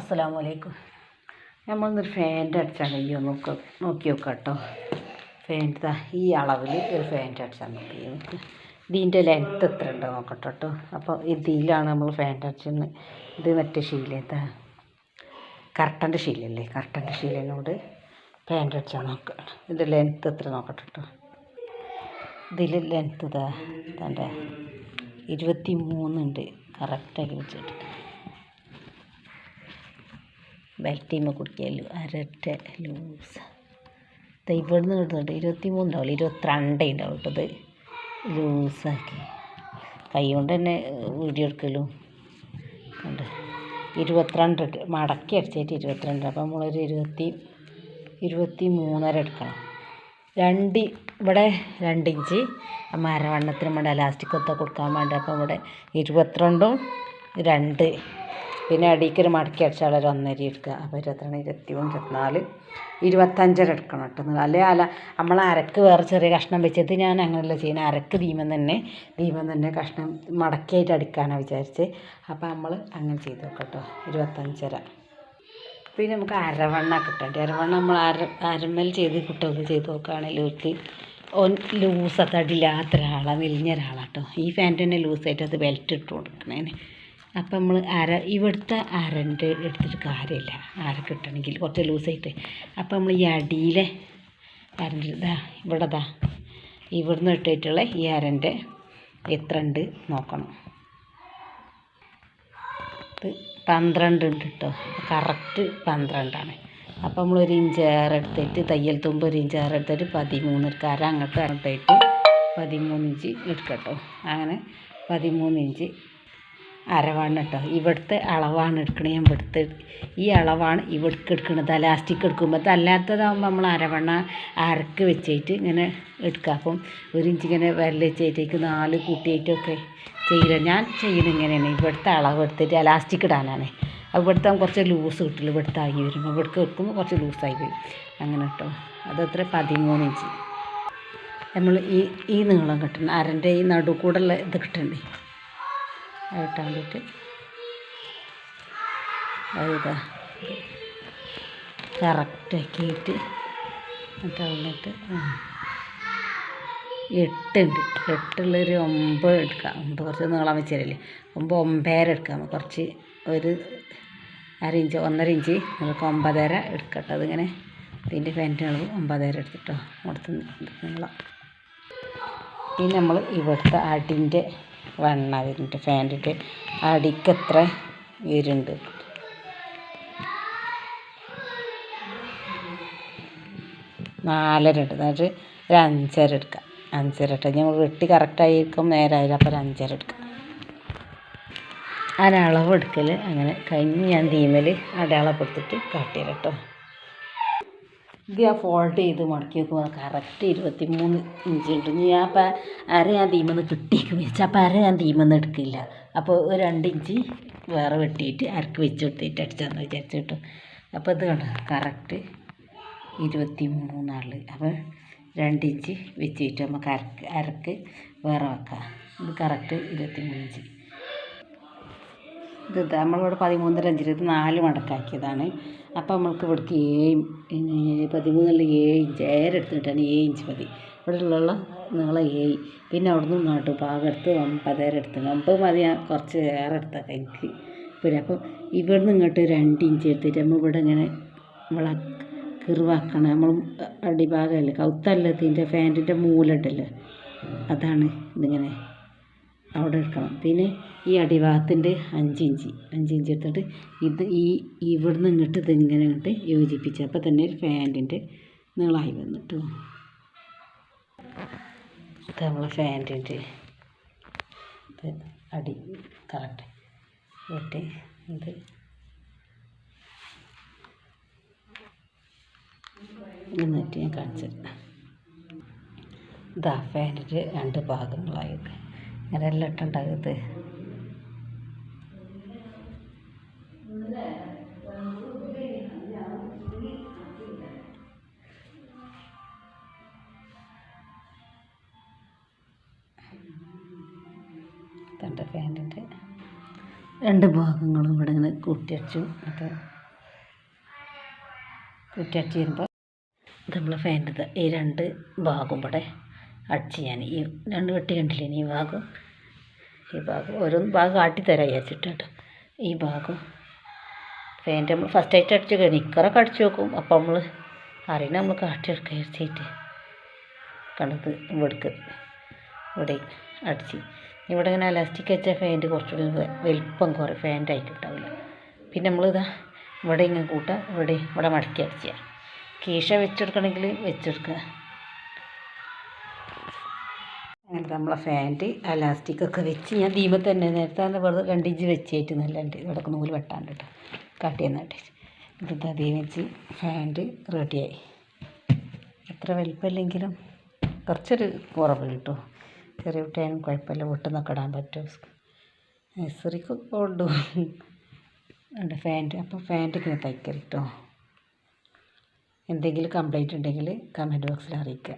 അസ്സലാമു വലൈക്കും നമ്മളൊന്നൊരു ഫാന്റെ അടിച്ചാൽ കയ്യോ നോക്ക് നോക്കി നോക്കാം കേട്ടോ. ഫാന്റെ ദാ ഈ അളവിൽ ഒരു ഫാന്റെ അടിച്ചാൽ നോക്കി നമുക്ക് ഇതിന്റെ ലെങ്ത്ത് എത്ര ഉണ്ട് നോക്കട്ടെ കേട്ടോ. അപ്പോൾ ഇതിലാണ് നമ്മൾ ഫാന്റെ അടിച്ചെന്ന്. ഇത് മറ്റേ ശീലത്താ കർട്ടന്റെ ശീലല്ലേ? കർട്ടന്റെ ശീലനോട് ഫാന്റെ അടിച്ചാൽ നോക്കുക. ഇതിന്റെ ലെങ്ത്ത് എത്ര നോക്കട്ടെ കേട്ടോ. ഇതിൽ ലെങ്ത്ത് ഇതാ തന്റെ ഇരുപത്തി മൂന്നുണ്ട് കറക്റ്റാക്കി വെച്ചിട്ട്. ബെൽറ്റീമ കുടിക്കൽ അരട്ട ലൂസ്. ഇത് ഇവിടുന്ന് കിട്ടുന്നുണ്ട് ഇരുപത്തി മൂന്നുണ്ടാവില്ല ഇരുപത്തിരണ്ടേ ഉണ്ടാവും കേട്ടത് ലൂസാക്കി. കൈ കൊണ്ട് തന്നെ വീഡിയോ എടുക്കലും കണ്ട്? ഇരുപത്തിരണ്ട് മടക്കി അടിച്ചിട്ട് ഇരുപത്തിരണ്ട് അപ്പം നമ്മളൊരു ഇരുപത്തി ഇരുപത്തി മൂന്നര എടുക്കണം. രണ്ട് ഇവിടെ രണ്ട് ഇഞ്ച് മരവണ്ണത്തിന് വേണ്ട ലാസ്റ്റിക് ഒത്ത കൊടുക്കാൻ വേണ്ടി അപ്പം ഇവിടെ ഇരുപത്തിരണ്ടും രണ്ട് പിന്നെ അടിക്കൊരു മടക്കി അടിച്ചാൽ ഒരു ഒന്നര എടുക്കുക. അപ്പോൾ ഇരുപത്തിരണ്ട് ഇരുപത്തി മൂന്ന് ഇരുപത്തിനാല് ഇരുപത്തഞ്ചര എടുക്കണം കേട്ടോ അല്ലെ അല്ല നമ്മൾ അരക്ക് വേറെ ചെറിയ കഷ്ണം വെച്ചത് ഞാൻ അങ്ങനെയല്ല ചെയ്യുന്നത്. അരക്ക് ദീപം തന്നെ ദീപം തന്നെ കഷ്ണം മടക്കിയായിട്ട് അടിക്കാനാണ് വിചാരിച്ച്. അപ്പോൾ നമ്മൾ അങ്ങനെ ചെയ്ത് നോക്കട്ടോ ഇരുപത്തഞ്ചര. പിന്നെ നമുക്ക് അരവണ്ണ കിട്ടണ്ടേ. അരവണ്ണ നമ്മൾ അര അരമൽ ചെയ്ത് കുട്ടികൾക്ക് ചെയ്ത് നോക്കുകയാണെങ്കിൽ അവർക്ക് ഒൻ ലൂസ് തടില്ലാത്ത ഒരാളാണ് മെലിഞ്ഞ ഒരാളാട്ടോ ഈ ഫാന്റ് തന്നെ ലൂസായിട്ട് അത് ബെൽറ്റ് ഇട്ട് കൊടുക്കണേന്. അപ്പം നമ്മൾ അര ഇവിടുത്തെ അരന്റെ എടുത്തിട്ട് കാര്യമില്ല. അര കിട്ടണമെങ്കിൽ കുറച്ച് ലൂസായിട്ട്. അപ്പം നമ്മൾ ഈ അടിയിലെ അരന്റെ ഇതാ ഇവിടെ ഇതാ. ഇവിടുന്ന് ഇട്ടിട്ടുള്ള ഈ അരന്റെ എത്ര ഉണ്ട് നോക്കണം. ഇത് പന്ത്രണ്ട് ഉണ്ട് കേട്ടോ. കറക്റ്റ് പന്ത്രണ്ടാണ്. അപ്പോൾ നമ്മൾ ഒരു ഇഞ്ച് എടുത്തിട്ട് തയ്യൽ തുമ്പ് ഒരു ഇഞ്ച് എടുത്തിട്ട് പതിമൂന്ന് എടുക്കുക. അര അങ്ങോട്ട് അങ്ങോട്ടായിട്ട് പതിമൂന്ന് ഇഞ്ച് എടുക്കട്ടോ അങ്ങനെ പതിമൂന്ന് ഇഞ്ച് അരവാണ് കേട്ടോ ഇവിടുത്തെ അളവാണ് എടുക്കണേ. ഞാൻ ഇവിടുത്തെ ഈ അളവാണ് ഇവിടേക്ക് എടുക്കുന്നത് ലാസ്റ്റിക്ക് എടുക്കുമ്പോൾ അല്ലാത്തതാകുമ്പോൾ നമ്മൾ അരവണ്ണ അരക്ക് വെച്ചിട്ട് ഇങ്ങനെ എടുക്കുക. അപ്പം ഒരു ഇഞ്ച് ഇങ്ങനെ വിരൽ വെച്ചേക്ക് നാല് കൂട്ടിയിട്ടൊക്കെ ചെയ്യുക ഞാൻ ചെയ്യുന്നത് ഇങ്ങനെയാണ്. ഇവിടുത്തെ അളവ് എടുത്തിട്ട് ലാസ്റ്റിക്ക് ഇടാനാണ്. ഇവിടുത്തെ കുറച്ച് ലൂസ് കിട്ടില്ല ഇവിടുത്തെ ആയി വരും ഇവിടേക്ക് വെക്കുമ്പോൾ കുറച്ച് ലൂസായി വരും. അങ്ങനെ കേട്ടോ. അതത്ര പതിമൂന്ന് ഇഞ്ച്. നമ്മൾ ഈ ഈ നീളം കിട്ടണം. അരന്റെ ഈ നടു കൂടെയുള്ള ഇത് കിട്ടണ്ടേ? അത് കിട്ടാൻ വേണ്ടിയിട്ട് അതാ കറക്റ്റാക്കിയിട്ട് എന്നിട്ട് വന്നിട്ട് എട്ടുണ്ട് എട്ടുള്ളൊരു ഒമ്പത് എടുക്കാം. ഒമ്പത് കുറച്ച് നീളം വെച്ചില്ലേ ഒമ്പത് ഒമ്പതര എടുക്കാം. കുറച്ച് ഒരു അര ഇഞ്ച് ഒന്നര ഇഞ്ച് നമുക്ക് ഒമ്പതര എടുക്കട്ടോ. അതിങ്ങനെ ഇതിന്റെ പാന്റ് അളവ് ഒമ്പതര എടുത്തിട്ടോ. കൊടുത്ത് നീളം. ഇനി നമ്മൾ ഇവിടുത്തെ അടിന്റെ വണ്ണ വരുന്നുണ്ട് ഫാനിന്റെ അടിക്ക് എത്ര വരുന്നുണ്ട് നാലര ഉണ്ട് എന്നിട്ട് ഒരു അഞ്ചര എടുക്കാം. അഞ്ചര ഇട്ട് നമ്മൾ വെട്ടി കറക്റ്റായിരിക്കും നേരായില്ല അപ്പോൾ ഒരു അഞ്ചര എടുക്കാം. അതിനളവ് എടുക്കൽ അങ്ങനെ കഴിഞ്ഞ് ഞാൻ തീമൽ അടയാളപ്പെടുത്തിട്ട് കേട്ടോ ഇത് ഫോൾഡ് ചെയ്ത് മടക്കി വെക്കുമ്പോൾ കറക്റ്റ് ഇരുപത്തി മൂന്ന് ഇഞ്ച് ഉണ്ട്. ഇനി ഞാൻ അപ്പം അര ഞാൻ തീമെന്ന് കിട്ടിയേക്ക് വെച്ച് അപ്പം അര ഞാൻ തീമെന്ന് എടുക്കില്ല. അപ്പോൾ ഒരു രണ്ട് ഇഞ്ച് വേറെ വെട്ടിയിട്ട് അരക്ക് വെച്ച് കൊടുത്തിട്ട് അടിച്ചാന്ന് വിചാരിച്ചു കിട്ടും. അപ്പോൾ ഇത് കണ്ടോ? കറക്റ്റ് ഇരുപത്തി മൂന്നാൾ അപ്പോൾ രണ്ട് ഇഞ്ച് വെച്ചിട്ട് നമുക്ക് അരക്ക് അരക്ക് വേറെ വെക്കാം. ഇത് കറക്റ്റ് ഇരുപത്തി മൂന്ന് ഇഞ്ച്. ഇത് നമ്മളിവിടെ പതിമൂന്നര അഞ്ചിൽ ഇത് നാല് മടക്കാക്കിയതാണ് അപ്പോൾ നമ്മൾക്ക് ഇവിടേക്ക് ഏഴ് പതിമൂന്നുള്ള ഏഴ് ഇഞ്ച് ഏഴര എടുത്തിട്ടാണ് ഏഴ് ഇഞ്ച് മതി. ഇവിടെ ഉള്ള നീളം ഏഴ്. പിന്നെ അവിടുന്ന് പാകം എടുത്ത് ഒമ്പതര എടുത്ത്. ഒമ്പത് മതി കുറച്ച് ഏറെ എടുത്തൊക്കെ എനിക്ക്. പിന്നെ അപ്പം ഇവിടുന്ന് ഇങ്ങോട്ട് രണ്ട് ഇഞ്ച് എടുത്തിട്ട് നമ്മൾ ഇവിടെ ഇങ്ങനെ നമ്മളെ കിറിവാക്കണം. നമ്മൾ അടിഭാഗമല്ലേ? കൗത്തല്ല ഇതിന്റെ ഫാന്റിന്റെ മൂലുണ്ടല്ലോ അതാണ് ഇതിങ്ങനെ അവിടെ എടുക്കണം. പിന്നെ ഈ അടിഭാഗത്തിന്റെ അഞ്ച് ഇഞ്ച് അഞ്ച് ഇഞ്ച് എടുത്തിട്ട് ഇത് ഈ ഇവിടുന്ന് ഇങ്ങോട്ട് ഇതിങ്ങനെ ഇങ്ങോട്ട് യോജിപ്പിച്ച് അപ്പോൾ തന്നെ ഒരു ഫാന്റിന്റെ നീളമായി വന്നിട്ടു ഇത് നമ്മൾ ഫാന്റിന്റെ അടി കറക്റ്റ്. എന്നിട്ട് ഇത് എന്നിട്ട് ഞാൻ കാണിച്ചു ഇതാ ഫാന്റിന്റെ രണ്ട് ഭാഗങ്ങളായിട്ട്. അങ്ങനെ എല്ലാം ഇട്ടുണ്ടാകത്ത് തന്റെ പാന്റിന്റെ രണ്ട് ഭാഗങ്ങളും ഇവിടെ ഇങ്ങനെ കൂട്ടിയടിച്ചു അപ്പോൾ കൂട്ടിയടിച്ച് വരുമ്പോൾ നമ്മളെ ഫാന്റെ ഈ രണ്ട് ഭാഗം ഇവിടെ അടിച്ച് ഞാൻ ഈ രണ്ട് വെട്ടി കണ്ടില്ലേ ഈ ഭാഗം? ഈ ഭാഗം. ഓരോ ഭാഗം ആട്ടിത്തരാം വിചാരിച്ചിട്ട് ഈ ഭാഗം. ഫാന്റെ നമ്മൾ ഫസ്റ്റ് ആയിട്ട് അടിച്ചു കഴിഞ്ഞു നിക്കറൊക്കെ അടിച്ചു നോക്കും അപ്പോൾ നമ്മൾ അറിയണ നമ്മൾ കാട്ടിയെടുക്കുക വിചാരിച്ചിട്ട് കണ്ടത് ഇവിടേക്ക്. ഇവിടെ അടിച്ച്. ഇവിടെ ഇങ്ങനെ അലാസ്റ്റിക് വെച്ച ഫാന്റ് കുറച്ചുകൂടി വലിപ്പം കുറേ ഫാന്റെ ആയിട്ട് ഉണ്ടാവില്ല. പിന്നെ നമ്മളിതാ ഇവിടെ ഇങ്ങനെ കൂട്ടുക ഇവിടെ ഇവിടെ മടക്കി അടിച്ചാൽ കീശ വെച്ചെടുക്കണമെങ്കിൽ വെച്ചെടുക്കുക. അങ്ങനെ നമ്മളെ ഫാന്റ് അലാസ്റ്റിക്കൊക്കെ വെച്ച് ഞാൻ ദീപം തന്നെ നേരത്തെ വെറുതെ രണ്ടിഞ്ച് വെച്ചേറ്റ് നല്ല ഇവിടെ നൂൽ വെട്ടാണ്ട് കേട്ടോ കാട്ടിയെന്നിട്ട് ഇത് അതേ വെച്ച് ഫാന്റ് റെഡിയായി എത്ര വലിപ്പമില്ലെങ്കിലും കുറച്ചൊരു കുറവ് കിട്ടും ചെറിയ കുട്ടിയായാലും കുഴപ്പമില്ല വീട്ടിൽ ഇടാൻ പറ്റും. നഴ്സറിക്ക് കൊണ്ടു ഉണ്ട് ഫാന്റ് അപ്പോൾ ഫാന്റ് ഇങ്ങനെ തയ്ക്കൽ കേട്ടോ എന്തെങ്കിലും കംപ്ലൈന്റ് ഉണ്ടെങ്കിൽ കമന്റ് ബോക്സിൽ അറിയിക്കുക.